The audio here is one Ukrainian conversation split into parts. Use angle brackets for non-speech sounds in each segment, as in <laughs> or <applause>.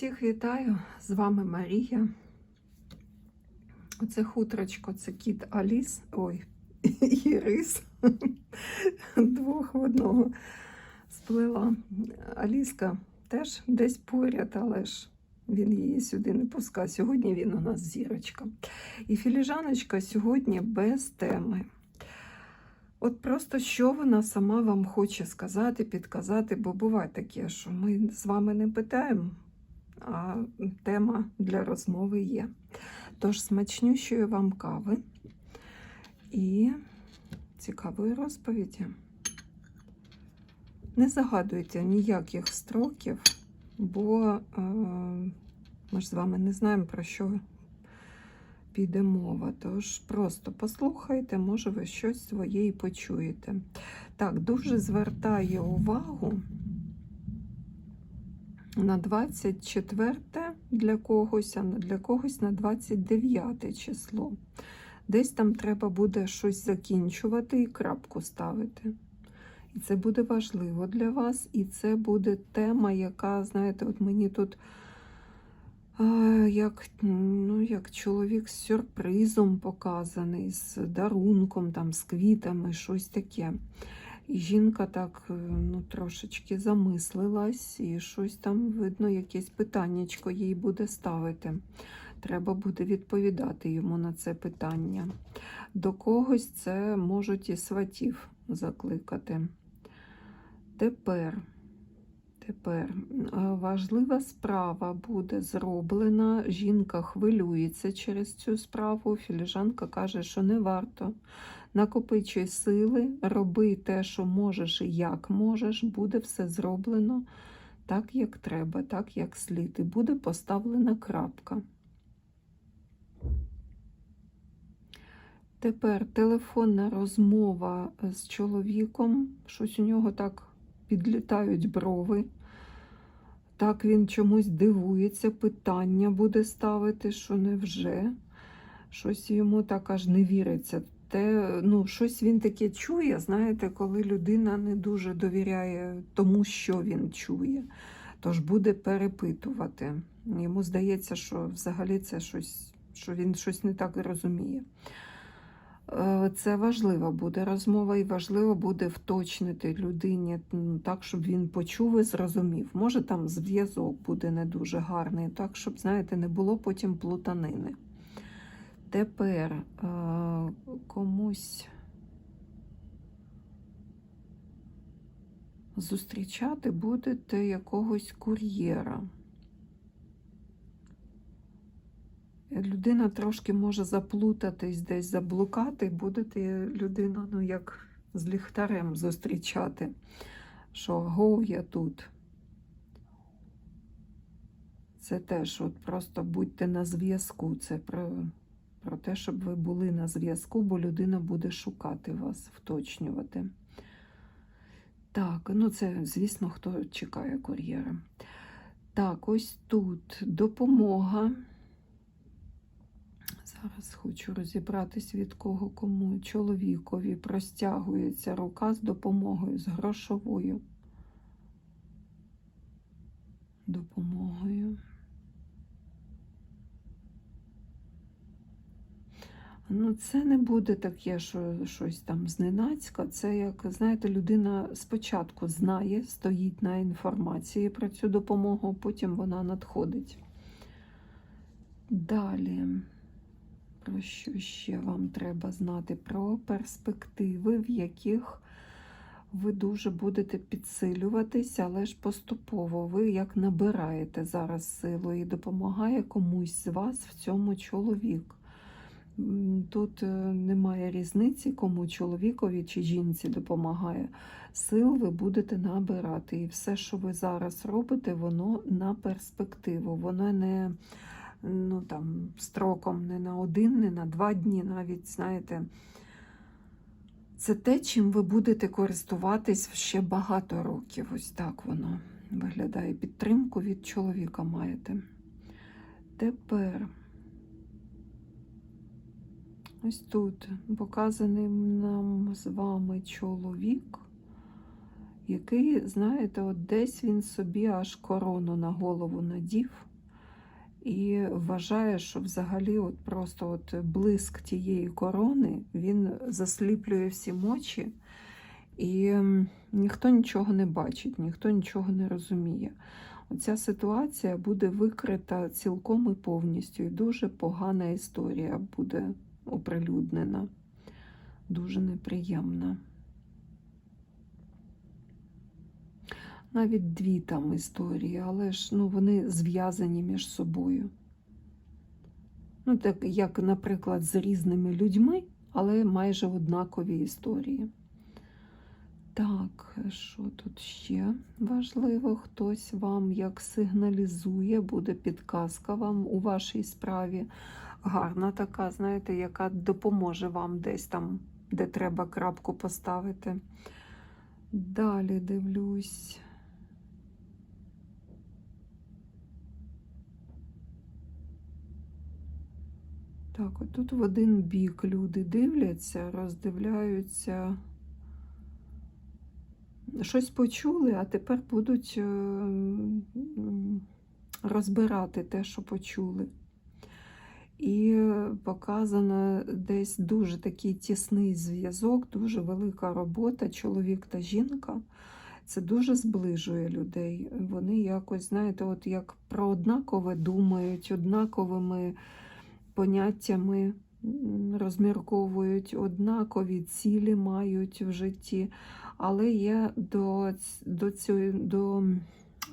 Всіх вітаю! З вами Марія. Оце хутрочко, це кіт Аліс. Ой, <laughs> Ірис. Двох в одного сплила. Аліска теж десь поряд, але ж він її сюди не пускає. Сьогодні він у нас зірочка. І філіжаночка сьогодні без теми. От просто що вона сама вам хоче сказати, підказати, бо буває таке, що ми з вами не питаємо, тема для розмови є. Тож смачнющої вам кави і цікавої розповіді. Не загадуйте ніяких строків, бо е, ми ж з вами не знаємо, про що піде мова. Тож просто послухайте, може, ви щось своє і почуєте. Так, дуже звертає увагу на 24 для когось, а для когось на 29 число. Десь там треба буде щось закінчувати і крапку ставити. І це буде важливо для вас, і це буде тема, яка, знаєте, от мені тут а, як, ну, як чоловік з сюрпризом показаний, з дарунком, там, з квітами, щось таке. Жінка так ну, трошечки замислилась, і щось там, видно, якесь питаннячко їй буде ставити. Треба буде відповідати йому на це питання. До когось це можуть і сватів закликати. Тепер, тепер важлива справа буде зроблена. Жінка хвилюється через цю справу. Філіжанка каже, що не варто. Накопичуй сили, роби те, що можеш і як можеш, буде все зроблено так, як треба, так, як слід, і буде поставлена крапка. Тепер телефонна розмова з чоловіком, щось у нього так підлітають брови. Так він чомусь дивується, питання буде ставити, що невже. Щось йому так аж не віриться. Те, ну, щось він таке чує, знаєте, коли людина не дуже довіряє тому, що він чує. Тож буде перепитувати. Йому здається, що взагалі це щось, що він щось не так розуміє. Це важлива буде розмова, і важливо буде вточнити людині так, щоб він почув і зрозумів. Може, там зв'язок буде не дуже гарний, так, щоб, знаєте, не було потім плутанини. Тепер комусь зустрічати будете якогось кур'єра. Людина трошки може заплутатись, десь заблукати, будете людину, ну, як з ліхтарем зустрічати, що гоу я тут. Це теж от просто будьте на зв'язку. Це про, про те, щоб ви були на зв'язку, бо людина буде шукати вас, вточнювати. Так, ну це, звісно, хто чекає кур'єра. Так, ось тут допомога. Зараз хочу розібратись, від кого кому чоловікові простягується рука з допомогою, з грошовою допомогою. Ну, це не буде таке, що щось там зненацька. Це, як, знаєте, людина спочатку знає, стоїть на інформації про цю допомогу, потім вона надходить. Далі. Про що ще вам треба знати? Про перспективи, в яких ви дуже будете підсилюватися, але ж поступово ви як набираєте зараз силу і допомагає комусь з вас в цьому чоловік. Тут немає різниці, кому чоловікові чи жінці допомагає. Сил ви будете набирати. І все, що ви зараз робите, воно на перспективу. Воно не ну, там, строком не на один, не на два дні, навіть, знаєте, це те, чим ви будете користуватись ще багато років. Ось так воно виглядає. Підтримку від чоловіка маєте. Тепер. Ось тут показаний нам з вами чоловік, який, знаєте, от десь він собі аж корону на голову надів. і вважає, що взагалі от просто от блиск тієї корони він засліплює всі очі, і ніхто нічого не бачить, ніхто нічого не розуміє. Оця ситуація буде викрита цілком і повністю, і дуже погана історія буде оприлюднена, дуже неприємна. Навіть дві там історії, але ж ну, вони зв'язані між собою. Ну, так як, наприклад, з різними людьми, але майже однакові історії. Так, що тут ще важливо? Хтось вам як сигналізує, буде підказка вам у вашій справі. Гарна така, знаєте, яка допоможе вам десь там, де треба крапку поставити. Далі дивлюсь. Так, отут в один бік люди дивляться, роздивляються. Щось почули, а тепер будуть е, розбирати те, що почули. І показано десь дуже такий тісний зв'язок, дуже велика робота, чоловік та жінка. Це дуже зближує людей. Вони якось, знаєте, от як про однакове думають, однаковими поняттями розмірковують, однакові цілі мають в житті. Але є до, до, цього, до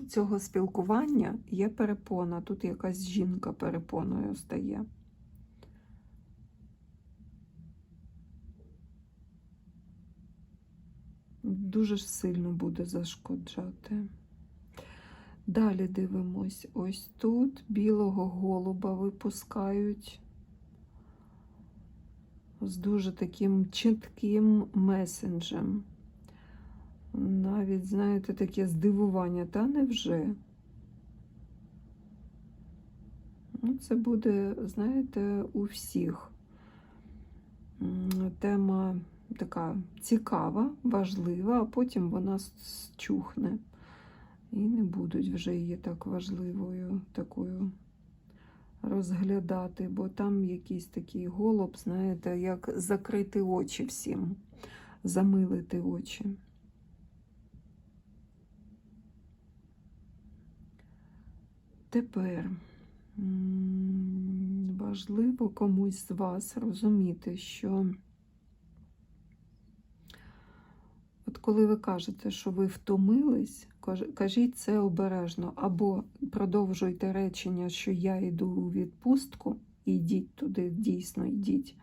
цього спілкування є перепона. Тут якась жінка перепоною стає. Дуже сильно буде зашкоджати. Далі дивимось. Ось тут білого голуба випускають з дуже таким чітким месенджем. Навіть, знаєте, таке здивування, та невже? Ну, це буде, знаєте, у всіх. Тема така цікава, важлива, а потім вона чухне. І не будуть вже її так важливою такою розглядати, бо там якийсь такий голуб, знаєте, як закрити очі всім, замилити очі. Тепер важливо комусь з вас розуміти, що от коли ви кажете, що ви втомились, кажіть це обережно, або продовжуйте речення, що я йду у відпустку, і йдіть туди, дійсно йдіть.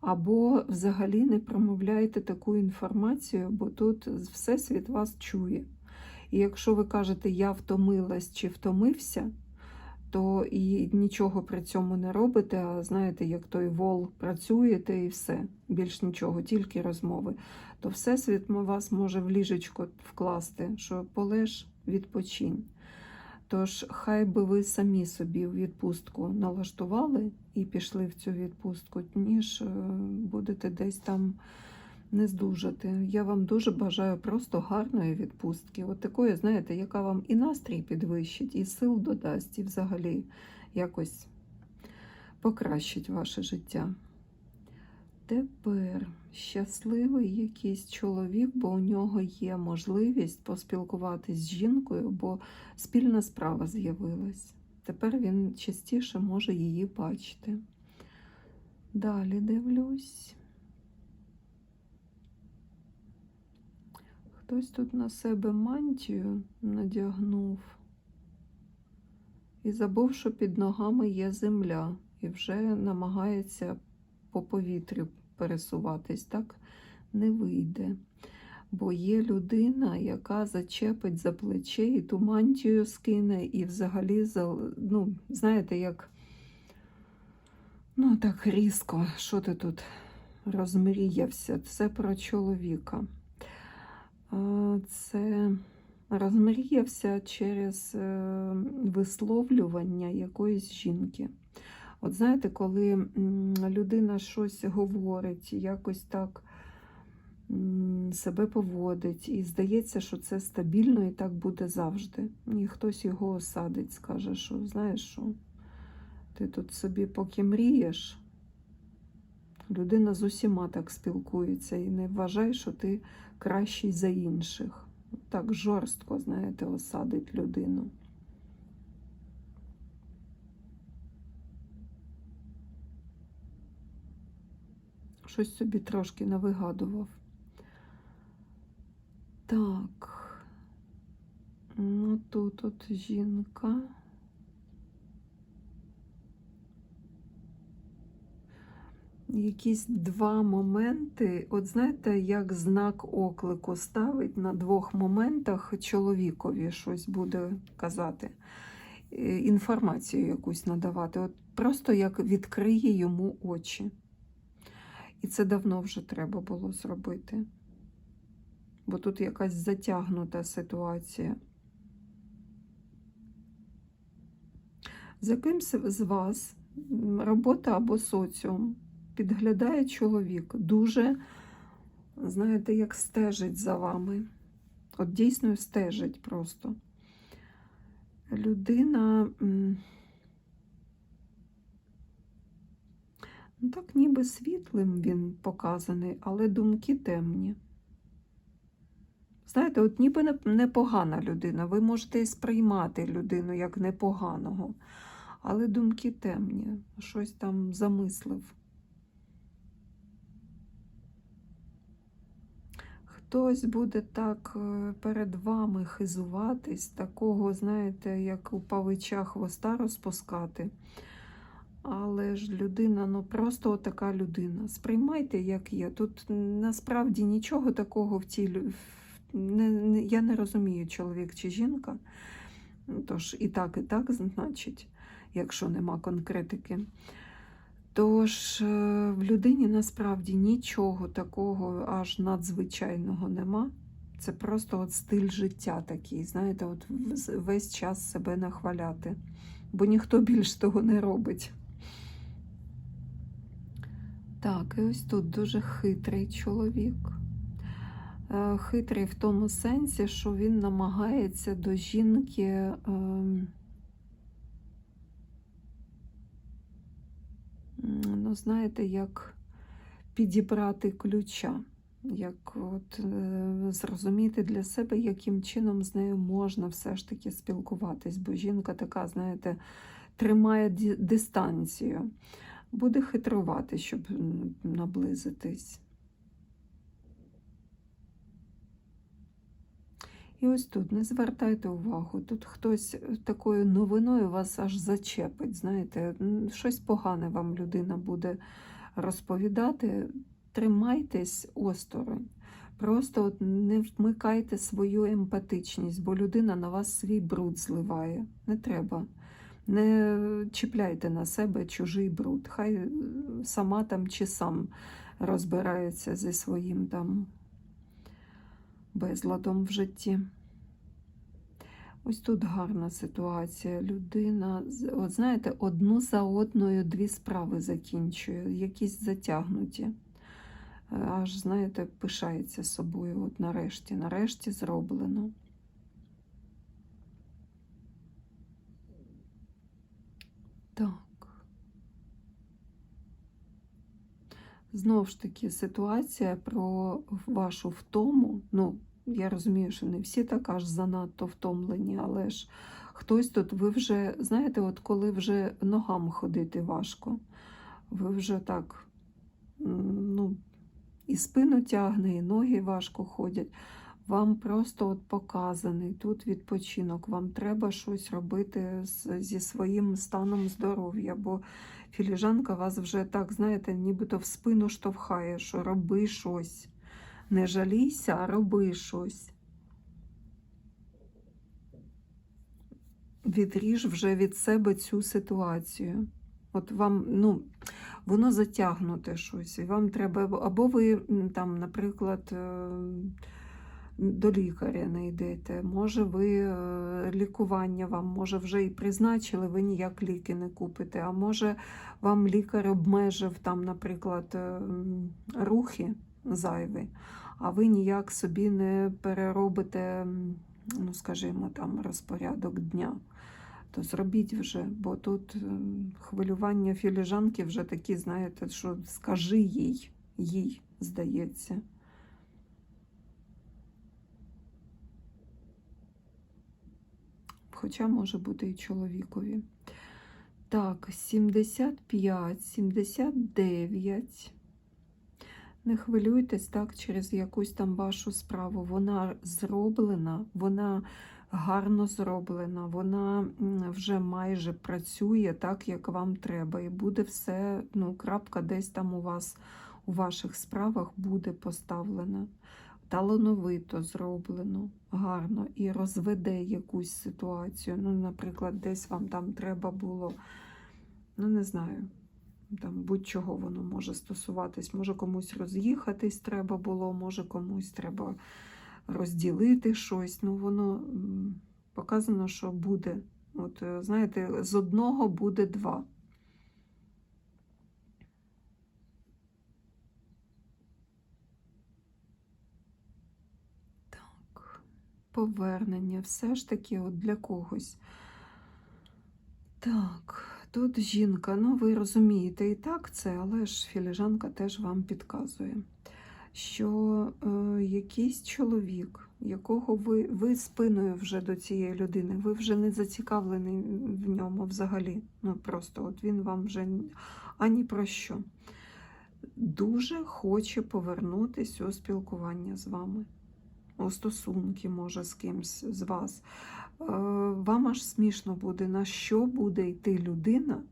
Або взагалі не промовляйте таку інформацію, бо тут Всесвіт вас чує. І якщо ви кажете я втомилась чи втомився, то і нічого при цьому не робите, а знаєте, як той вол працюєте і все, більш нічого, тільки розмови, то Всесвіт вас може в ліжечко вкласти, що полеж, відпочинь. Тож, хай би ви самі собі відпустку налаштували і пішли в цю відпустку, ніж е, будете десь там не здужати. Я вам дуже бажаю просто гарної відпустки. От такої, знаєте, яка вам і настрій підвищить, і сил додасть, і взагалі якось покращить ваше життя. Тепер щасливий якийсь чоловік, бо у нього є можливість поспілкуватись з жінкою, бо спільна справа з'явилась. Тепер він частіше може її бачити. Далі дивлюсь. Хтось тут на себе мантію надягнув і забув, що під ногами є земля, і вже намагається по повітрю пересуватись. Так не вийде. Бо є людина, яка зачепить за плече і ту мантію скине, і взагалі, ну, знаєте, як ну так різко, що ти тут розмріявся? Це про чоловіка. Це розмріявся через е, висловлювання якоїсь жінки. От знаєте, коли людина щось говорить, якось так себе поводить, і здається, що це стабільно і так буде завжди. І хтось його осадить, скаже, що знаєш що, Ти тут собі поки мрієш, людина з усіма так спілкується і не вважай, що ти кращий за інших. Так жорстко, знаєте, осадить людину. Щось собі трошки навигадував. Так. Ну тут от жінка. Якісь два моменти. От знаєте, як знак оклику ставить на двох моментах чоловікові щось буде казати, е, інформацію якусь надавати. От Просто як відкриє йому очі. І це давно вже треба було зробити. Бо тут якась затягнута ситуація. За кимсь з вас робота або соціум підглядає чоловік, дуже, знаєте, як стежить за вами. От дійсно стежить просто. Людина. Так ніби світлим він показаний, але думки темні. Знаєте, от ніби непогана людина. Ви можете і сприймати людину як непоганого, але думки темні, щось там замислив. Хтось буде так е, перед вами хизуватись, такого, знаєте, як у павича хвоста розпускати. Але ж людина, ну просто така людина. Сприймайте, як є. Тут насправді нічого такого в цій не, не, я не розумію, чоловік чи жінка. Тож і так, і так, значить, якщо нема конкретики. Тож е, в людині насправді нічого такого аж надзвичайного нема. Це просто от стиль життя такий, знаєте, от весь час себе нахваляти, бо ніхто більш того не робить. Так, і ось тут дуже хитрий чоловік. Е, хитрий в тому сенсі, що він намагається до жінки. Ем, ну, знаєте, як підібрати ключа, як от, е, зрозуміти для себе, яким чином з нею можна все ж таки спілкуватись, бо жінка така, знаєте, тримає дистанцію, буде хитрувати, щоб наблизитись. І ось тут не звертайте увагу, тут хтось е, такою новиною вас аж зачепить. Знаєте, щось погане вам людина буде розповідати. Тримайтесь осторонь. Просто от не вмикайте свою емпатичність, бо людина на вас свій бруд зливає. Не треба. Не чіпляйте на себе чужий бруд. Хай е, сама там чи сам розбирається зі своїм там безладом в житті. Ось тут гарна ситуація. Людина, от знаєте, одну за одною дві справи закінчує, якісь затягнуті. Е, аж, знаєте, пишається собою. От нарешті, нарешті зроблено. Так. Знову ж таки, ситуація про вашу втому. Ну, я розумію, що не всі так аж занадто втомлені, але ж хтось тут, ви вже, знаєте, от коли вже ногам ходити важко, ви вже так, ну, і спину тягне, і ноги важко ходять. Вам просто от показаний тут відпочинок, вам треба щось робити зі своїм станом здоров'я, бо філіжанка вас вже так, знаєте, нібито в спину штовхає, що роби щось. Не жалійся, а роби щось. Відріж вже від себе цю ситуацію. От вам, ну, воно затягнуте щось, і вам треба, або ви там, наприклад, е, до лікаря не йдете. Може, ви е, лікування вам, може, вже і призначили, ви ніяк ліки не купите. А може, вам лікар обмежив там, наприклад, е, рухи зайві, а ви ніяк собі не переробите, ну, скажімо, там розпорядок дня. то зробіть вже, бо тут е, хвилювання філіжанки вже такі, знаєте, що скажи їй, їй, здається. Хоча може бути і чоловікові. Так, 75, 79. Не хвилюйтесь так через якусь там вашу справу. Вона зроблена, вона гарно зроблена, вона вже майже працює так, як вам треба. І буде все, ну, крапка десь там у вас, у ваших справах буде поставлена. Талановито зроблено, гарно і розведе якусь ситуацію. Ну, наприклад, десь вам там треба було, ну не знаю, там будь-чого воно може стосуватись. Може комусь роз'їхатись треба було, може комусь треба розділити щось. Ну, воно показано, що буде. От, е, знаєте, з одного буде два. Повернення, все ж таки от для когось. Так, тут жінка, ну ви розумієте і так це, але ж філіжанка теж вам підказує, що е, якийсь чоловік, якого ви, ви спиною вже до цієї людини, ви вже не зацікавлений в ньому взагалі. Ну просто от він вам вже ані про що. Дуже хоче повернутися у спілкування з вами, стосунки, може, з кимсь з вас. Е, Вам аж смішно буде, на що буде йти людина,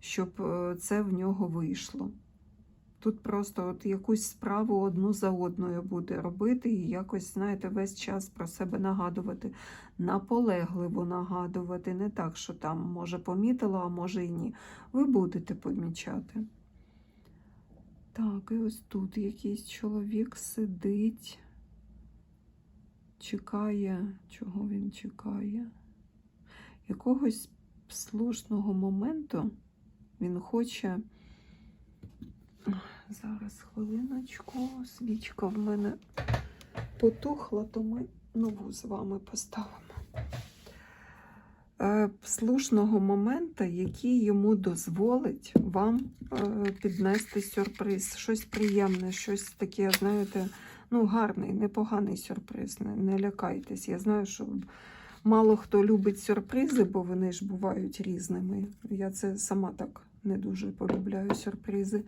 щоб е, це в нього вийшло. Тут просто от якусь справу одну за одною буде робити і якось, знаєте, весь час про себе нагадувати, наполегливо нагадувати, не так, що там, може, помітила, а може і ні. Ви будете помічати. Так, і ось тут якийсь чоловік сидить, чекає, чого він чекає? Якогось слушного моменту він хоче. Зараз хвилиночку, свічка в мене потухла, то ми нову з вами поставимо. Е, Слушного моменту, який йому дозволить вам е, піднести сюрприз. Щось приємне, щось таке, знаєте, ну, гарний, непоганий сюрприз. Не, не лякайтесь. Я знаю, що мало хто любить сюрпризи, бо вони ж бувають різними. Я це сама так не дуже полюбляю сюрпризи.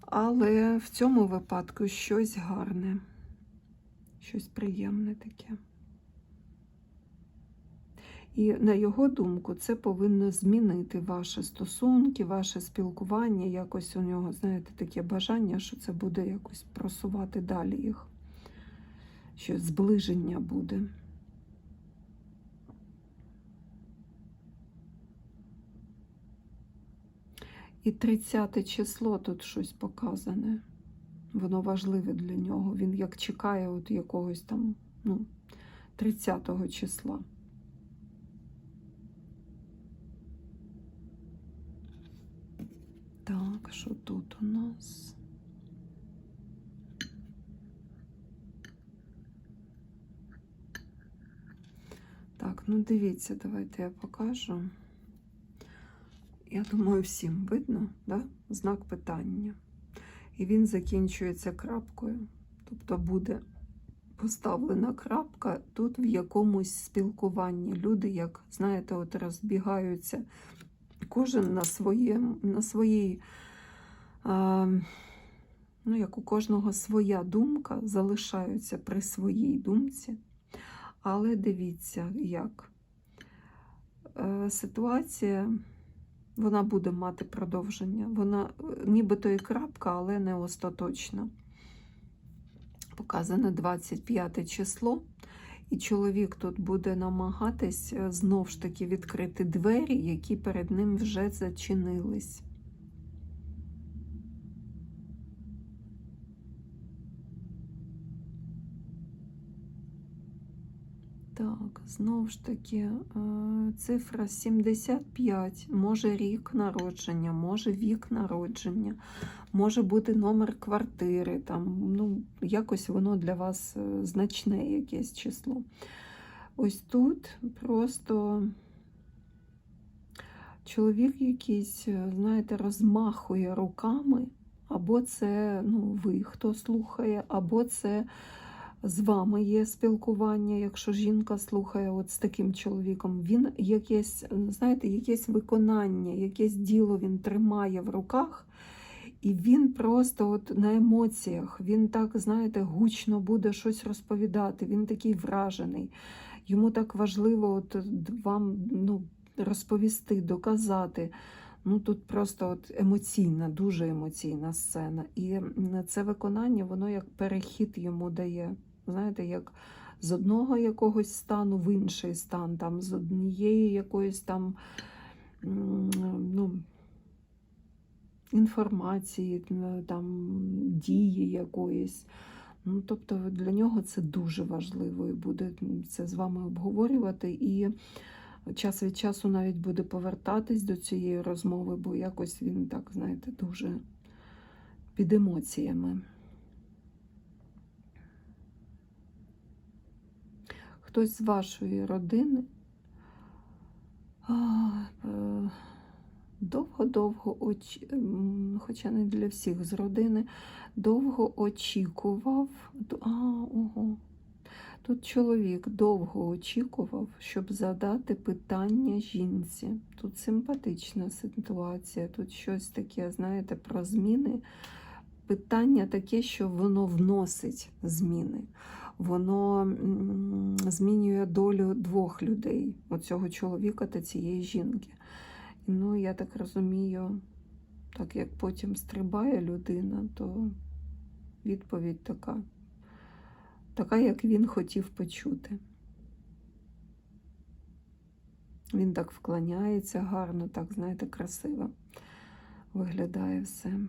Але в цьому випадку щось гарне, щось приємне таке. І на його думку, це повинно змінити ваші стосунки, ваше спілкування. Якось у нього, знаєте, таке бажання, що це буде якось просувати далі їх. Що зближення буде. І 30 число тут щось показане. Воно важливе для нього. Він як чекає от якогось там, ну, 30 числа. Так, що тут у нас? Так, ну дивіться, давайте я покажу. Я думаю, всім видно, да? знак питання. І він закінчується крапкою. Тобто буде поставлена крапка тут в якомусь спілкуванні. Люди, як знаєте, от розбігаються кожен на своєму, на своїй, ну, як у кожного своя думка, залишаються при своїй думці. Але дивіться, як Е, ситуація вона буде мати продовження. Вона нібито і крапка, але не остаточна. Показане 25 число. І чоловік тут буде намагатись е, знов ж таки відкрити двері, які перед ним вже зачинились. Так, знов ж таки, е, цифра 75, може рік народження, може вік народження, може бути номер квартири, там, ну, якось воно для вас е, значне якесь число. Ось тут просто чоловік якийсь, е, знаєте, розмахує руками, або це ну, ви, хто слухає, або це з вами є спілкування, якщо жінка слухає от з таким чоловіком. Він якесь, знаєте, якесь виконання, якесь діло він тримає в руках. І він просто от на емоціях, він так, знаєте, гучно буде щось розповідати, він такий вражений. Йому так важливо от вам ну, розповісти, доказати. Ну тут просто от емоційна, дуже емоційна сцена. І це виконання, воно як перехід йому дає. Знаєте, як з одного якогось стану в інший стан, там з однієї якоїсь там ну, інформації, там дії якоїсь. Ну, тобто для нього це дуже важливо і буде це з вами обговорювати. І час від часу навіть буде повертатись до цієї розмови, бо якось він так, знаєте, дуже під емоціями. Хтось з вашої родини е, довго-довго, оч... хоча не для всіх з родини, довго очікував. А, ого. Тут чоловік довго очікував, щоб задати питання жінці. Тут симпатична ситуація, тут щось таке, знаєте, про зміни. Питання таке, що воно вносить зміни. Воно змінює долю двох людей, оцього чоловіка та цієї жінки. Ну, я так розумію, так як потім стрибає людина, то відповідь така, така, як він хотів почути. Він так вклоняється гарно, так, знаєте, красиво виглядає все.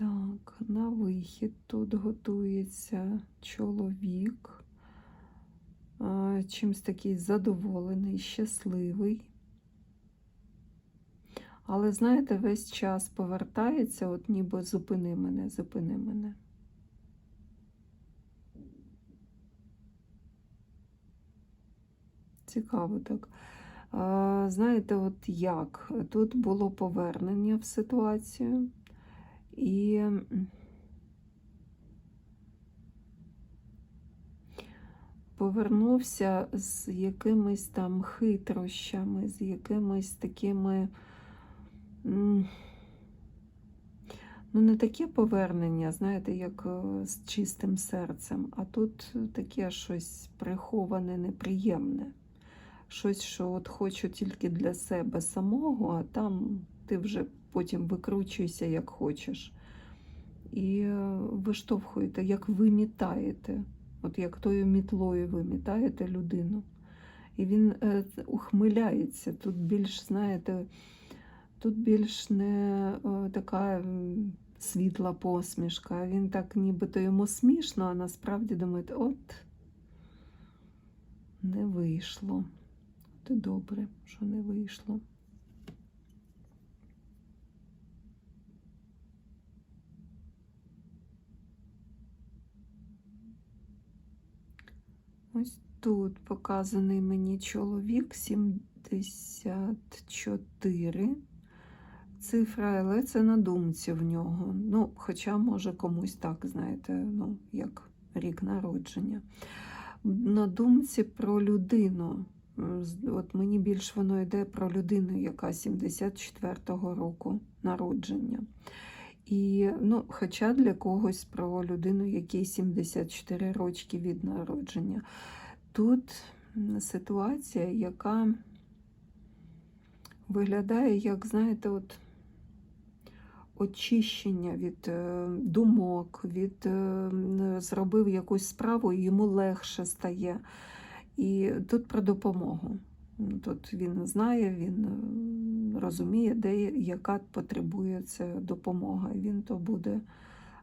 Так, на вихід тут готується чоловік. Чимсь такий задоволений, щасливий. Але, знаєте, весь час повертається, от ніби зупини мене, зупини мене. Цікаво так. Знаєте, от як? Тут було повернення в ситуацію. І повернувся з якимись там хитрощами, з якимись такими. Ну, не таке повернення, знаєте, як е, з чистим серцем, а тут таке щось приховане, неприємне. Щось, що от хочу тільки для себе самого, а там ти вже потім викручуйся, як хочеш. І виштовхуєте, як вимітаєте. От як тою мітлою вимітаєте людину. І він е, ухмиляється. Тут більш, знаєте, тут більш не е, така світла посмішка. Він так нібито йому смішно, а насправді думаєте, от не вийшло. І добре, що не вийшло. Ось тут показаний мені чоловік 74. Цифра, але це на думці в нього. Ну, хоча, може, комусь так, знаєте, ну, як рік народження. На думці про людину. От мені більш воно йде про людину, яка 74-го року народження. І, ну, хоча для когось про людину, якій 74 рочки від народження. Тут ситуація, яка виглядає, як, знаєте, от очищення від е, думок, від е, зробив якусь справу, і йому легше стає. І тут про допомогу. Тут він знає, він е, розуміє, де яка потребує це допомога. Він то буде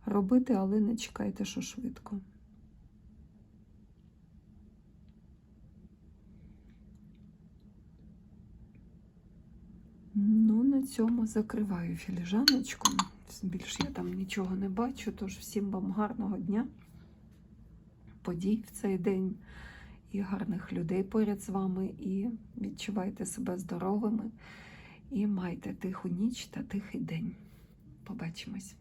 робити, але не чекайте, що швидко. Ну, на цьому закриваю філіжаночку. Більше я там нічого не бачу, тож всім вам гарного дня, подій в цей день і гарних людей поряд з вами, і відчувайте себе здоровими, і майте тиху ніч та тихий день. Побачимось!